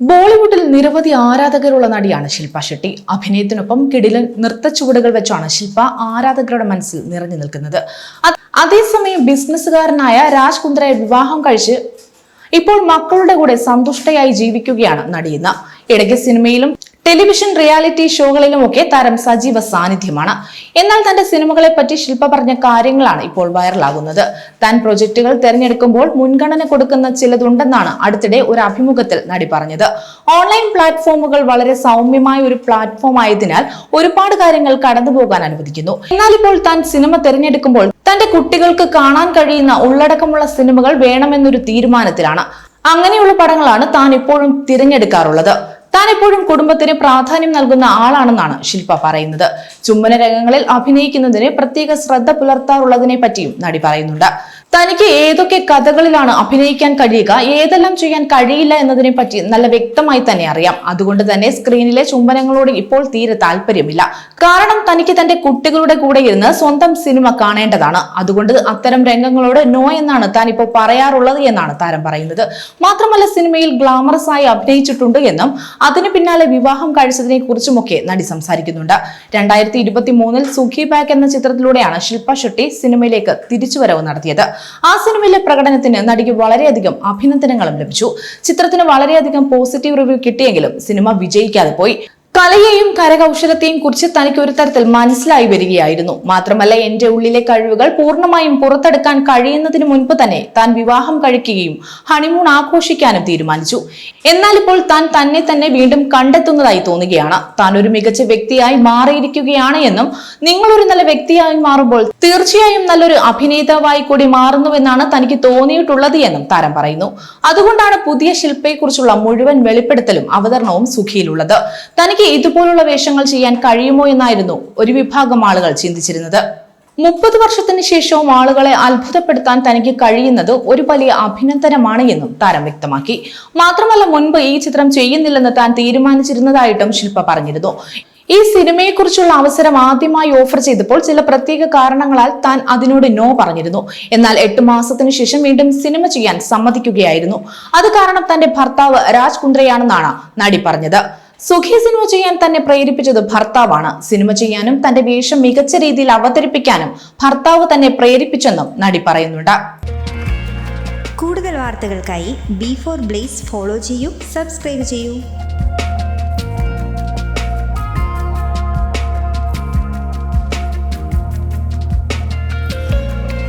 ബോളിവുഡിൽ നിരവധി ആരാധകരുള്ള നടിയാണ് ശില്പ ഷെട്ടി. അഭിനയത്തിനൊപ്പം കിടിലൻ നൃത്ത ചുവടുകൾ വെച്ചാണ് ശില്പ ആരാധകരുടെ മനസ്സിൽ നിറഞ്ഞു നിൽക്കുന്നത്. അതേസമയം ബിസിനസ്സുകാരനായ രാജ് കുന്ദ്രയെ വിവാഹം കഴിച്ച് ഇപ്പോൾ മക്കളുടെ കൂടെ സന്തുഷ്ടയായി ജീവിക്കുകയാണ് നടിയുന്ന ഇടയ്ക്ക് സിനിമയിലും ടെലിവിഷൻ റിയാലിറ്റി ഷോകളിലുമൊക്കെ താരം സജീവ സാന്നിധ്യമാണ്. എന്നാൽ തന്റെ സിനിമകളെ പറ്റി ശില്പ പറഞ്ഞ കാര്യങ്ങളാണ് ഇപ്പോൾ വൈറലാകുന്നത്. താൻ പ്രൊജക്ടുകൾ തെരഞ്ഞെടുക്കുമ്പോൾ മുൻഗണന കൊടുക്കുന്ന ചിലതുണ്ടെന്നാണ് അടുത്തിടെ ഒരു അഭിമുഖത്തിൽ നടി പറഞ്ഞത്. ഓൺലൈൻ പ്ലാറ്റ്ഫോമുകൾ വളരെ സൗമ്യമായ ഒരു പ്ലാറ്റ്ഫോം ആയതിനാൽ ഒരുപാട് കാര്യങ്ങൾ കടന്നുപോകാൻ അനുവദിക്കുന്നു. എന്നാൽ ഇപ്പോൾ താൻ സിനിമ തിരഞ്ഞെടുക്കുമ്പോൾ തന്റെ കുട്ടികൾക്ക് കാണാൻ കഴിയുന്ന ഉള്ളടക്കമുള്ള സിനിമകൾ വേണമെന്നൊരു തീരുമാനത്തിലാണ്. അങ്ങനെയുള്ള പടങ്ങളാണ് താൻ ഇപ്പോഴും തിരഞ്ഞെടുക്കാറുള്ളത്. താൻ എപ്പോഴും കുടുംബത്തിന് പ്രാധാന്യം നൽകുന്ന ആളാണെന്നാണ് ശില്പ പറയുന്നത്. ചുംബന രംഗങ്ങളിൽ അഭിനയിക്കുന്നതിന് പ്രത്യേക ശ്രദ്ധ പുലർത്താറുള്ളതിനെ പറ്റിയും നടി പറയുന്നുണ്ട്. തനിക്ക് ഏതൊക്കെ കഥകളിലാണ് അഭിനയിക്കാൻ കഴിയുക ഏതെല്ലാം ചെയ്യാൻ കഴിയില്ല എന്നതിനെ പറ്റി നല്ല വ്യക്തമായി തന്നെ അറിയാം. അതുകൊണ്ട് തന്നെ സ്ക്രീനിലെ ചുംബനങ്ങളോട് ഇപ്പോൾ തീരെ താല്പര്യമില്ല. കാരണം തനിക്ക് തന്റെ കുട്ടികളുടെ കൂടെ ഇരുന്ന് സ്വന്തം സിനിമ കാണേണ്ടതാണ്. അതുകൊണ്ട് അത്തരം രംഗങ്ങളോട് നോ എന്നാണ് താൻ ഇപ്പോൾ പറയാറുള്ളത് എന്നാണ് താരം പറയുന്നത്. മാത്രമല്ല സിനിമയിൽ ഗ്ലാമറസ് ആയി അഭിനയിച്ചിട്ടുണ്ട് എന്നും അതിന് പിന്നാലെ വിവാഹം കഴിച്ചതിനെ കുറിച്ചുമൊക്കെ നടി സംസാരിക്കുന്നുണ്ട്. രണ്ടായിരത്തി ഇരുപത്തി മൂന്നിൽ സുഖി ബാഗ് എന്ന ചിത്രത്തിലൂടെയാണ് ശില്പ ഷെട്ടി സിനിമയിലേക്ക് തിരിച്ചുവരവ് നടത്തിയത്. ആ സിനിമയിലെ പ്രകടനത്തിന് നടിക്ക് വളരെയധികം അഭിനന്ദനങ്ങളും ലഭിച്ചു. ചിത്രത്തിന് വളരെയധികം പോസിറ്റീവ് റിവ്യൂ കിട്ടിയെങ്കിലും സിനിമ വിജയിക്കാതെ പോയി. കലയെയും കരകൗശലത്തെയും കുറിച്ച് തനിക്ക് ഒരു തരത്തിൽ മനസ്സിലായി വരികയായിരുന്നു. മാത്രമല്ല എന്റെ ഉള്ളിലെ കഴിവുകൾ പൂർണമായും പുറത്തെടുക്കാൻ കഴിയുന്നതിന് മുൻപ് തന്നെ താൻ വിവാഹം കഴിക്കുകയും ഹണിമൂൺ ആഘോഷിക്കാനും തീരുമാനിച്ചു. എന്നാൽ ഇപ്പോൾ താൻ തന്നെ തന്നെ വീണ്ടും കണ്ടെത്തുന്നതായി തോന്നുകയാണ്. താൻ ഒരു മികച്ച വ്യക്തിയായി മാറിയിരിക്കുകയാണ് എന്നും നിങ്ങൾ ഒരു നല്ല വ്യക്തിയായി മാറുമ്പോൾ തീർച്ചയായും നല്ലൊരു അഭിനേതാവായി കൂടി മാറുന്നുവെന്നാണ് തനിക്ക് തോന്നിയിട്ടുള്ളത് എന്നും താരം പറയുന്നു. അതുകൊണ്ടാണ് പുതിയ ശില്പയെക്കുറിച്ചുള്ള മുഴുവൻ വെളിപ്പെടുത്തലും അവതരണവും സുഖിയിലുള്ളത്. തനിക്ക് ഇതുപോലുള്ള വേഷങ്ങൾ ചെയ്യാൻ കഴിയുമോ എന്നായിരുന്നു ഒരു വിഭാഗം ആളുകൾ ചിന്തിച്ചിരുന്നത്. മുപ്പത് വർഷത്തിന് ശേഷവും ആളുകളെ അത്ഭുതപ്പെടുത്താൻ തനിക്ക് കഴിയുന്നത് ഒരു വലിയ അഭിനന്ദനമാണ് എന്നും താരം വ്യക്തമാക്കി. മാത്രമല്ല മുൻപ് ഈ ചിത്രം ചെയ്യുന്നില്ലെന്ന് താൻ തീരുമാനിച്ചിരുന്നതായിട്ടും ശില്പ പറഞ്ഞിരുന്നു. ഈ സിനിമയെക്കുറിച്ചുള്ള അവസരം ആദ്യമായി ഓഫർ ചെയ്തപ്പോൾ ചില പ്രത്യേക കാരണങ്ങളാൽ താൻ അതിനോട് നോ പറഞ്ഞിരുന്നു. എന്നാൽ എട്ട് മാസത്തിനു ശേഷം വീണ്ടും സിനിമ ചെയ്യാൻ സമ്മതിക്കുകയായിരുന്നു. അത് കാരണം തന്റെ ഭർത്താവ് രാജ് കുന്ദ്രയാണെന്നാണ് നടി പറഞ്ഞത്. സുഖി സിനിമ ചെയ്യാൻ തന്നെ പ്രേരിപ്പിച്ചത് ഭർത്താവാണ്. സിനിമ ചെയ്യാനും തന്റെ വേഷം മികച്ച രീതിയിൽ അവതരിപ്പിക്കാനും ഭർത്താവ് തന്നെ പ്രേരിപ്പിച്ചെന്നും നടി പറയുന്നുണ്ട്. കൂടുതൽ വാർത്തകൾക്കായി ബി ഫോർ ബ്ലേസ് ഫോളോ ചെയ്യൂ സബ്സ്ക്രൈബ് ചെയ്യൂ.